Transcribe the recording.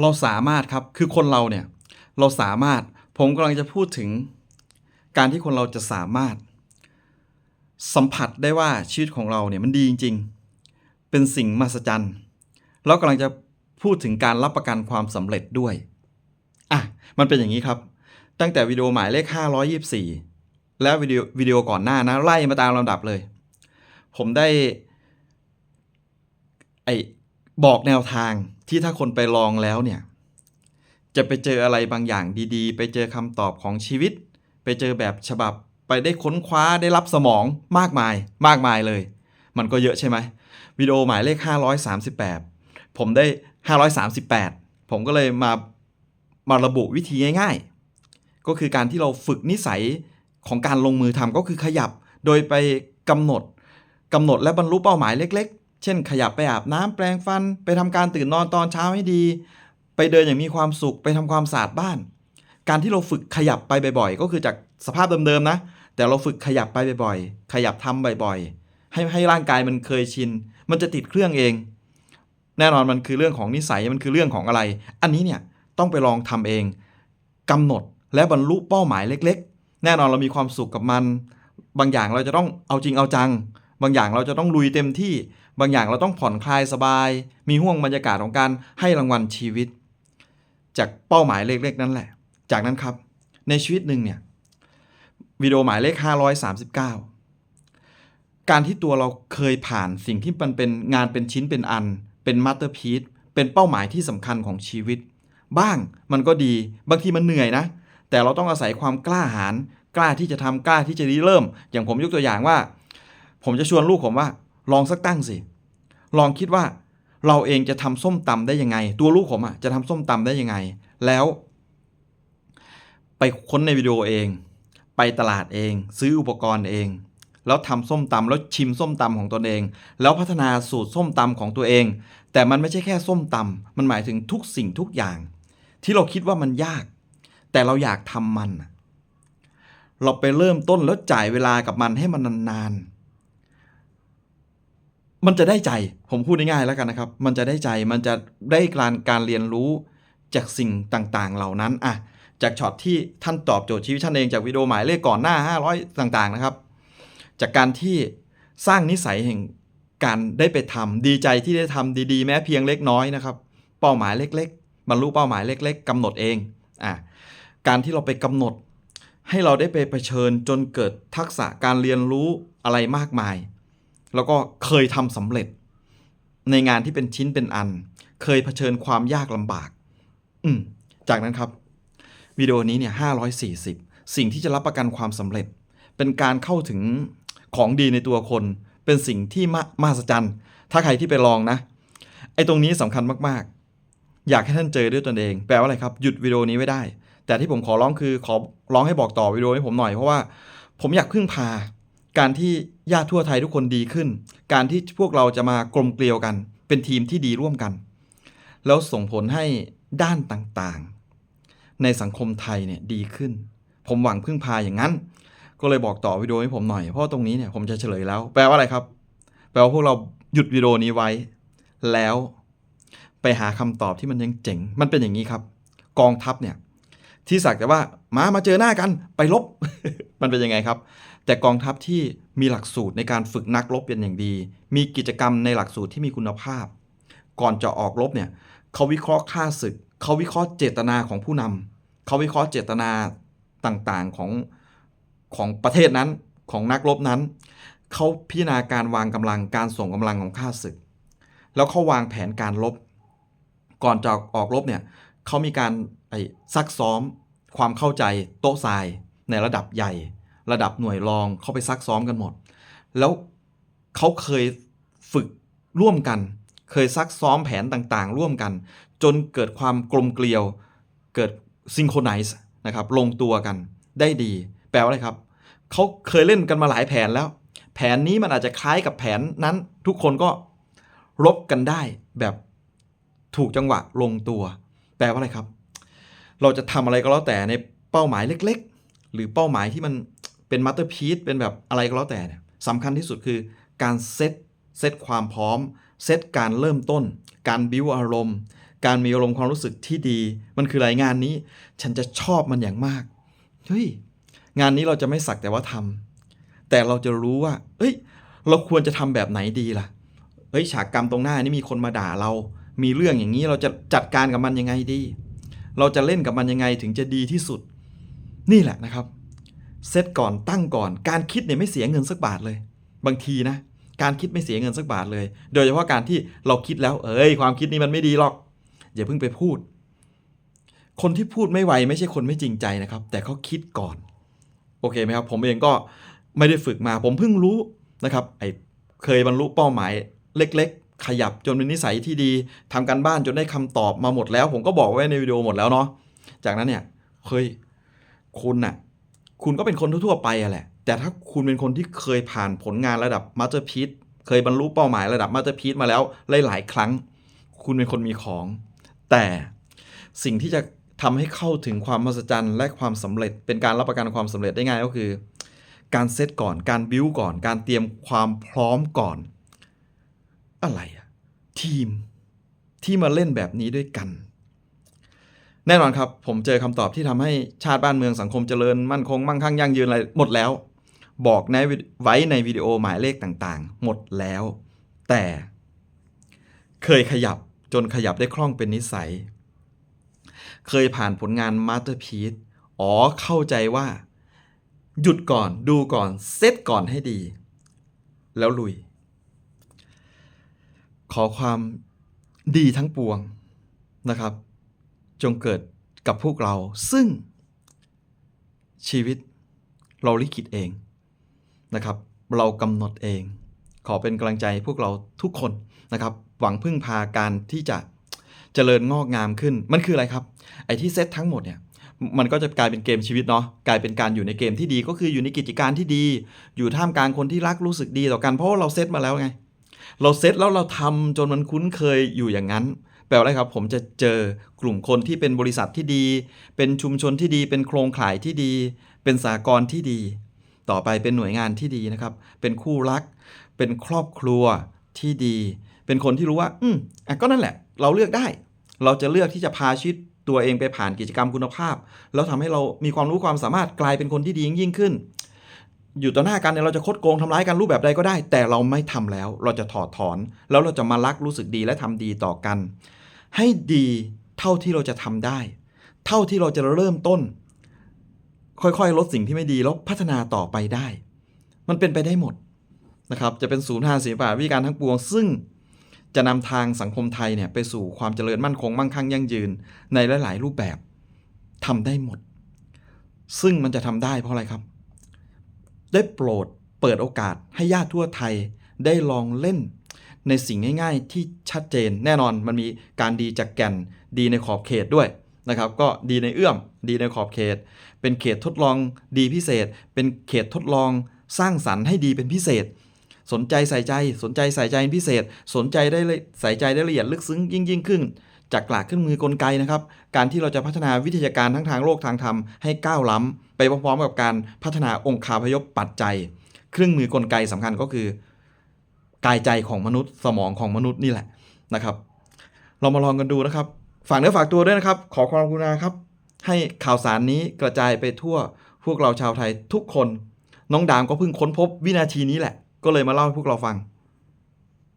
เราสามารถครับคือคนเราเนี่ยเราสามารถผมกำลังจะพูดถึง การที่คนเราจะสามารถ สัมผัสได้ว่าชีวิตของเราเนี่ยมันดีจริง ๆ เป็นสิ่งมหัศจรรย์เรากำลังจะพูดถึงการรับประกันความสำเร็จด้วยอะมันเป็นอย่างนี้ครับ ตั้งแต่วิดีโอหมายเลข 524 และวิดีโอวิดีโอก่อนหน้านะไล่มาตามลำดับเลย ผมได้ไอบอกแนวทาง ที่ถ้าคนไปลองแล้วเนี่ย จะไปเจออะไรบางอย่างดีๆ ไปเจอคำตอบของชีวิต ไปเจอแบบฉบับไปได้ค้นคว้าได้รับสมองมากมาย มากมายเลย มันก็เยอะใช่ไหมวิดีโอหมายเลข 538 ผมได้ 538 ผมก็เลยมามาระบุวิธีง่ายๆ ก็คือการที่เราฝึกนิสัยของการลงมือทำก็คือขยับ โดยไปกำหนดกำหนดและบรรลุเป้าหมายเล็กๆ เช่น ขยับไปอาบน้ำแปรงฟัน ไปทำการตื่นนอนตอนเช้าให้ดี ไปเดินอย่างมีความสุขไปทำความสะอาดบ้าน การที่เราฝึกขยับไปบ่อยๆ ก็คือจากสภาพเดิมๆนะ แต่เราฝึกขยับไปบ่อยๆ ขยับทำบ่อยๆ ให้ให้ร่างกายมันเคยชิน มันจะติดเครื่องเอง แน่นอนมันคือเรื่องของนิสัยมันคือเรื่องของอะไร อันนี้เนี่ยต้องไปลองทำเองกำหนดและบรรลุเป้าหมายเล็ก ๆ แน่นอนเรามีความสุขกับมัน บางอย่างเราจะต้องเอาจริงเอาจัง บางอย่างเราจะต้องลุยเต็มที่ บางอย่างเราต้องผ่อนคลายสบาย มีห่วงบรรยากาศของการให้รางวัลชีวิต จากเป้าหมายเล็กๆนั่นแหละ จากนั้นครับ ในชีวิตหนึ่งเนี่ยวิดีโอหมายเลข 539 การที่ตัวเราเคยผ่านสิ่งที่มันเป็นงานเป็นชิ้นเป็นอัน เป็นมาสเตอร์พีซเป็นเป้าหมายที่สำคัญของชีวิต บ้างมันก็ดี บางทีมันเหนื่อยนะ แต่เราต้องอาศัยความกล้าหาญกล้าที่จะทำกล้าที่จะริเริ่ม อย่างผมยกตัวอย่างว่า ผมจะชวนลูกผมว่า ลองสักตั้งสิ ลองคิดว่าเราเองจะทำส้มตำได้ยังไง ตัวลูกผมอะจะทำส้มตำได้ยังไง แล้ว ไปค้นในวิดีโอเอง ไปตลาดเอง ซื้ออุปกรณ์เอง แล้วทำส้มตำแล้วชิมส้มตำของตนเอง แล้วพัฒนาสูตรส้มตำของตัวเอง แต่มันไม่ใช่แค่ส้มตำมันหมายถึงทุกสิ่งทุกอย่าง ที่เราคิดว่ามันยาก แต่เราอยากทำมัน เราไปเริ่มต้นแล้วจ่ายเวลากับมันให้มันนานๆ มันจะได้ใจ ผมพูดง่ายๆแล้วกันนะครับ มันจะได้ใจ มันจะได้การการเรียนรู้จากสิ่งต่างๆ เหล่านั้นอะจากช็อตที่ท่านตอบโจทย์ชีวิตท่านเองจากวิดีโอหมายเลขก่อนหน้า 500 ต่างๆนะครับ จากการที่สร้างนิสัยแห่งการได้ไปทำดีใจที่ได้ทำดีๆ แม้เพียงเล็กน้อยนะครับ เป้าหมายเล็ก ๆ บรรลุเป้าหมายเล็ก ๆกำหนดเองอะการที่เราไปกำหนด ให้เราได้ไปเผชิญจนเกิดทักษะการเรียนรู้อะไรมากมาย แล้วก็เคยทำสำเร็จ ในงานที่เป็นชิ้นเป็นอัน เคยเผชิญความยากลำบาก อืมจากนั้นครับวิดีโอนี้เนี่ย540 สิ่งที่จะรับประกันความสำเร็จ เป็นการเข้าถึงของดีในตัวคน เป็นสิ่งที่มามหัศจรรย์ ถ้าใครที่ไปลองนะ ไอ้ตรงนี้สำคัญมากๆ อยากให้ท่านเจอด้วยตนเอง แปลว่าอะไรครับ หยุดวิดีโอนี้ไว้ได้ แต่ที่ผมขอร้องคือขอร้องให้บอกต่อวิดีโอให้ผมหน่อย เพราะว่าผมอยากพึ่งพา การที่ญาติทั่วไทยทุกคนดีขึ้น การที่พวกเราจะมากลมเกลียวกัน เป็นทีมที่ดีร่วมกัน แล้วส่งผลให้ด้านต่างๆ ในสังคมไทยเนี่ยดีขึ้น ผมหวังพึ่งพาอย่างนั้น ก็เลยบอกต่อวิดีโอให้ผมหน่อย เพราะตรงนี้เนี่ยผมจะเฉลยแล้ว แปลว่าอะไรครับ แปลว่าพวกเราหยุดวิดีโอนี้ไว้ แล้วไปหาคำตอบที่มันยังเจ๋ง มันเป็นอย่างนี้ครับ กองทัพเนี่ยที่สักแต่ว่ามามาเจอหน้ากันไปลบ มันเป็นยังไงครับ แต่กองทัพที่มีหลักสูตรในการฝึกนักรบเป็นอย่างดี มีกิจกรรมในหลักสูตรที่มีคุณภาพ ก่อนจะออกรบเนี่ยเขาวิเคราะห์ค่าศึก เขาวิเคราะห์เจตนาของผู้นำเขาวิเคราะห์เจตนาต่างๆของของประเทศนั้นของนักรบนั้น เขาพิจารณาการวางกำลังการส่งกำลังของข้าศึก แล้วเขาวางแผนการรบ ก่อนจะออกรบเนี่ยเขามีการไอ้ซักซ้อมความเข้าใจโต๊ะทรายในระดับใหญ่ ระดับหน่วยรองเขาไปซักซ้อมกันหมด แล้วเขาเคยฝึกร่วมกัน เคยซักซ้อมแผนต่างๆ ร่วมกัน จนเกิดความกลมเกลียว เกิดซิงโครไนซ์นะครับลงตัวกันได้ดี แปลว่าอะไรครับเขาเคยเล่นกันมาหลายแผนแล้ว แผนนี้มันอาจจะคล้ายกับแผนนั้นทุกคนก็รบกันได้แบบถูกจังหวะลงตัว แปลว่าอะไรครับ เราจะทำอะไรก็แล้วแต่ในเป้าหมายเล็ก ๆ หรือเป้าหมายที่มัน เป็นมาสเตอร์พีซเป็นแบบอะไรก็แล้วแต่เนี่ยสำคัญที่สุดคือการเซตเซตความพร้อม เซตการเริ่มต้น การบิวอารมณ์ การมีอารมณ์ความรู้สึกที่ดี มันคืออะไรงานนี้ ฉันจะชอบมันอย่างมาก เฮ้ย งานนี้เราจะไม่สักแต่ว่าทำแต่เราจะรู้ว่า เอ้ย เราควรจะทำแบบไหนดีล่ะ เฮ้ย ฉากกรรมตรงหน้านี่มีคนมาด่าเรา มีเรื่องอย่างนี้เราจะจัดการกับมันยังไงดี เราจะเล่นกับมันยังไงถึงจะดีที่สุด นี่แหละนะครับ เซตก่อนตั้งก่อน การคิดเนี่ยไม่เสียเงินสักบาทเลย บางทีนะ การคิดไม่เสียเงินสักบาทเลย โดยเฉพาะการที่เราคิดแล้ว เอ้ย ความคิดนี้มันไม่ดีหรอก อย่าเพิ่งไปพูด คนที่พูดไม่ไวไม่ใช่คนไม่จริงใจนะครับ แต่เขาคิดก่อน โอเคไหมครับ ผมเองก็ไม่ได้ฝึกมา ผมเพิ่งรู้นะครับ ไอ้เคยบรรลุเป้าหมายเล็ก ๆ ขยับจนเป็นนิสัยที่ดีทำการบ้านจนได้คำตอบมาหมดแล้ว ผมก็บอกไว้ในวิดีโอหมดแล้วเนาะ จากนั้นเนี่ยเฮ้ยคุณน่ะ คุณก็เป็นคนทั่วๆไปอะแหละ แต่ถ้าคุณเป็นคนที่เคยผ่านผลงานระดับมาสเตอร์พีซเคยบรรลุเป้าหมายระดับมาสเตอร์พีซมาแล้วหลายๆครั้ง คุณเป็นคนมีของ แต่สิ่งที่จะทำให้เข้าถึงความมหัศจรรย์และความสำเร็จ เป็นการรับประกันความสำเร็จได้ง่ายก็คือ การเซตก่อนการบิวก่อน การเตรียมความพร้อมก่อน อะไรอะทีมที่มาเล่นแบบนี้ด้วยกัน แน่นอนครับ ผมเจอคำตอบที่ทำให้ชาติบ้านเมืองสังคมเจริญมั่นคงมั่งคั่งยั่งยืนอะไรหมดแล้ว บอกในไว้ในวิดีโอหมายเลขต่างๆ หมดแล้ว แต่เคยขยับจนขยับได้คล่องเป็นนิสัย เคยผ่านผลงานมาสเตอร์พีซอ๋อเข้าใจว่า หยุดก่อนดูก่อนเซตก่อนให้ดี แล้วลุย ขอความดีทั้งปวงนะครับ จงเกิดกับพวกเรา ซึ่งชีวิตเราลิขิตเองนะครับ เรากำหนดเอง ขอเป็นกำลังใจพวกเราทุกคนนะครับ หวังพึ่งพาการที่จะเจริญงอกงามขึ้น มันคืออะไรครับ ไอ้ที่เซตทั้งหมดเนี่ยมันก็จะกลายเป็นเกมชีวิตเนาะกลายเป็นการอยู่ในเกมที่ดีก็คืออยู่ในกิจการที่ดี อยู่ท่ามกลางคนที่รักรู้สึกดีต่อกันเพราะาเราเซตมาแล้วไง เราเซตแล้วเราทำจนมันคุ้นเคยอยู่อย่างนั้น แปลว่าอะไรครับ ผมจะเจอกลุ่มคนที่เป็นบริษัทที่ดี เป็นชุมชนที่ดี เป็นโครงข่ายที่ดี เป็นสากลที่ดี ต่อไปเป็นหน่วยงานที่ดีนะครับ เป็นคู่รัก เป็นครอบครัวที่ดี เป็นคนที่รู้ว่า อืมอะก็นั่นแหละ เราเลือกได้ เราจะเลือกที่จะพาชีวิตตัวเองไปผ่านกิจกรรมคุณภาพ แล้วทำให้เรามีความรู้ความสามารถกลายเป็นคนที่ดียิ่งขึ้น อยู่ต่อหน้ากันเนี่ยเราจะคดโกงทำร้ายกันรูปแบบใดก็ได้ แต่เราไม่ทำแล้ว เราจะถอดถอน แล้วเราจะมารักรู้สึกดีและทำดีต่อกัน ให้ดีเท่าที่เราจะทำได้ เท่าที่เราจะเริ่มต้น ค่อยๆ ลดสิ่งที่ไม่ดีแล้วพัฒนาต่อไปได้ มันเป็นไปได้หมดนะครับ จะเป็นศูนย์ทางศิลปะวิการทั้งปวง ซึ่งจะนำทางสังคมไทยเนี่ยไปสู่ความเจริญมั่นคงมั่งคั่งยั่งยืนในหลาย ๆ รูปแบบทำได้หมด ซึ่งมันจะทำได้เพราะอะไรครับ ได้โปรดเปิดโอกาสให้ญาติทั่วไทยได้ลองเล่นในสิ่งง่ายๆ ที่ชัดเจนแน่นอนมันมีการดีจากแก่นดีในขอบเขตด้วยนะครับ ก็ดีในเอื้อมดีในขอบเขต เป็นเขตทดลองดีพิเศษ เป็นเขตทดลองสร้างสรรค์ให้ดีเป็นพิเศษ สนใจใส่ใจ สนใจใส่ใจเป็นพิเศษ สนใจได้ใส่ใจได้ละเอียดลึกซึ้งยิ่งยิ่งขึ้น จากกลากเครื่องมือกลไกนะครับ การที่เราจะพัฒนาวิทยาการทั้งทางโลกทางธรรมให้ก้าวล้ำไปพร้อมๆกับการพัฒนาองค์คาพยพปัจจัย เครื่องมือกลไกสำคัญก็คือ กายใจของมนุษย์ สมองของมนุษย์นี่แหละนะครับ เรามาลองกันดูนะครับ ฝากเนื้อฝากตัวด้วยนะครับ ขอความกรุณาครับ ให้ข่าวสารนี้กระจายไปทั่วพวกเราชาวไทยทุกคน น้องดามก็เพิ่งค้นพบวินาทีนี้แหละ ก็เลยมาเล่าให้พวกเราฟัง